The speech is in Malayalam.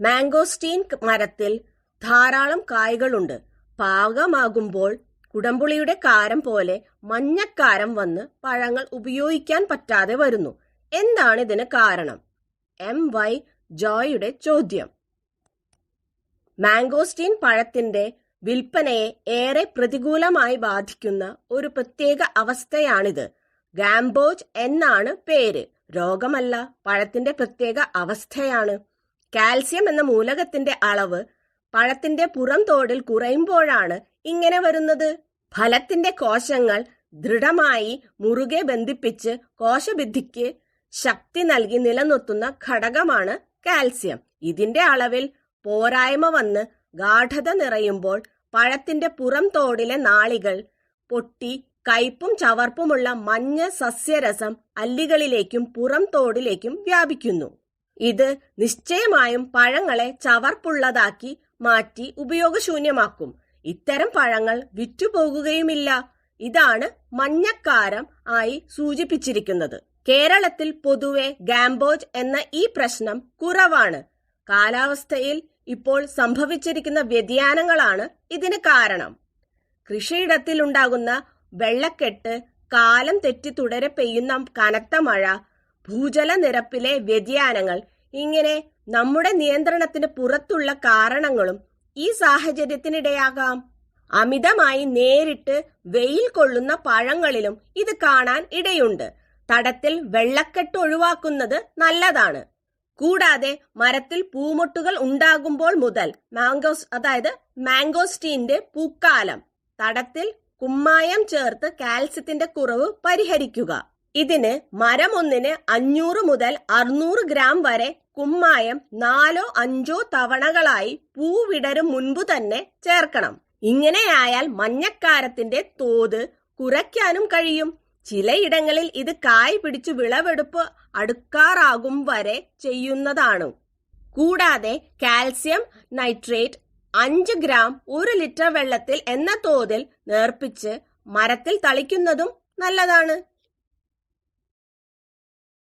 മാംഗോസ്റ്റീൻ മരത്തിൽ ധാരാളം കായ്കളുണ്ട്. പാകമാകുമ്പോൾ കുടംപുളിയുടെ കാരം പോലെ മഞ്ഞക്കാരം വന്ന് പഴങ്ങൾ ഉപയോഗിക്കാൻ പറ്റാതെ വരുന്നു. എന്താണ് ഇതിന് കാരണം? എം. വൈ. ജോയുടെ ചോദ്യം. മാംഗോസ്റ്റീൻ പഴത്തിന്റെ വിൽപ്പനയെ ഏറെ പ്രതികൂലമായി ബാധിക്കുന്ന ഒരു പ്രത്യേക അവസ്ഥയാണിത്. ഗാംബോജ് എന്നാണ് പേര്. രോഗമല്ല പഴത്തിന്റെ പ്രത്യേക അവസ്ഥയാണ്. കാൽസ്യം എന്ന മൂലകത്തിന്റെ അളവ് പഴത്തിന്റെ പുറം തോടിൽ കുറയുമ്പോഴാണ് ഇങ്ങനെ വരുന്നത്. ഫലത്തിന്റെ കോശങ്ങൾ ദൃഢമായി മുറുകെ ബന്ധിപ്പിച്ച് കോശഭിത്തിക്ക് ശക്തി നൽകി നിലനിർത്തുന്ന ഘടകമാണ് കാൽസ്യം. ഇതിന്റെ അളവിൽ പോരായ്മ വന്ന് ഗാഠത നിറയുമ്പോൾ പഴത്തിന്റെ പുറം തോടിലെ നാളികൾ പൊട്ടി കയ്പും ചവർപ്പുമുള്ള മഞ്ഞ സസ്യരസം അല്ലികളിലേക്കും പുറം തോടിലേക്കും വ്യാപിക്കുന്നു. ഇത് നിശ്ചയമായും പഴങ്ങളെ ചവർപ്പുള്ളതാക്കി മാറ്റി ഉപയോഗശൂന്യമാക്കും. ഇത്തരം പഴങ്ങൾ വിറ്റുപോകുകയുമില്ല. ഇതാണ് മഞ്ഞക്കാരം ആയി സൂചിപ്പിച്ചിരിക്കുന്നത്. കേരളത്തിൽ പൊതുവെ ഗാംബോജ് എന്ന ഈ പ്രശ്നം കുറവാണ്. കാലാവസ്ഥയിൽ ഇപ്പോൾ സംഭവിച്ചിരിക്കുന്ന വ്യതിയാനങ്ങളാണ് ഇതിന് കാരണം. കൃഷിയിടത്തിലുണ്ടാകുന്ന വെള്ളക്കെട്ട് കാലം തെറ്റി തുടരെ പെയ്യുന്ന കനത്ത മഴ ഭൂജല നിരപ്പിലെ വ്യതിയാനങ്ങൾ ഇങ്ങനെ നമ്മുടെ നിയന്ത്രണത്തിന് പുറത്തുള്ള കാരണങ്ങളും ഈ സാഹചര്യത്തിനിടയാകാം. അമിതമായി നേരിട്ട് വെയിൽ കൊള്ളുന്ന പഴങ്ങളിലും ഇത് കാണാൻ ഇടയുണ്ട്. തടത്തിൽ വെള്ളക്കെട്ട് ഒഴിവാക്കുന്നത് നല്ലതാണ്. കൂടാതെ മരത്തിൽ പൂമൊട്ടുകൾ ഉണ്ടാകുമ്പോൾ മുതൽ മാംഗോസ് അതായത് മാംഗോസ്റ്റീന്റെ പൂക്കാലം തടത്തിൽ കുമ്മായം ചേർത്ത് കാൽസ്യത്തിന്റെ കുറവ് പരിഹരിക്കുക. ഇതിന് മരമൊന്നിന് അഞ്ഞൂറ് മുതൽ അറുന്നൂറ് ഗ്രാം വരെ കുമ്മായം നാലോ അഞ്ചോ തവണകളായി പൂവിടരും മുൻപു തന്നെ ചേർക്കണം. ഇങ്ങനെയായാൽ മഞ്ഞക്കാരത്തിന്റെ തോത് കുറയ്ക്കാനും കഴിയും. ചിലയിടങ്ങളിൽ ഇത് കായ് പിടിച്ചു വിളവെടുപ്പ് അടുക്കാറാകും വരെ ചെയ്യുന്നതാണ്. കൂടാതെ കാൽസ്യം നൈട്രേറ്റ് അഞ്ച് ഗ്രാം ഒരു ലിറ്റർ വെള്ളത്തിൽ എന്ന തോതിൽ നേർപ്പിച്ച് മരത്തിൽ തളിക്കുന്നതും നല്ലതാണ്.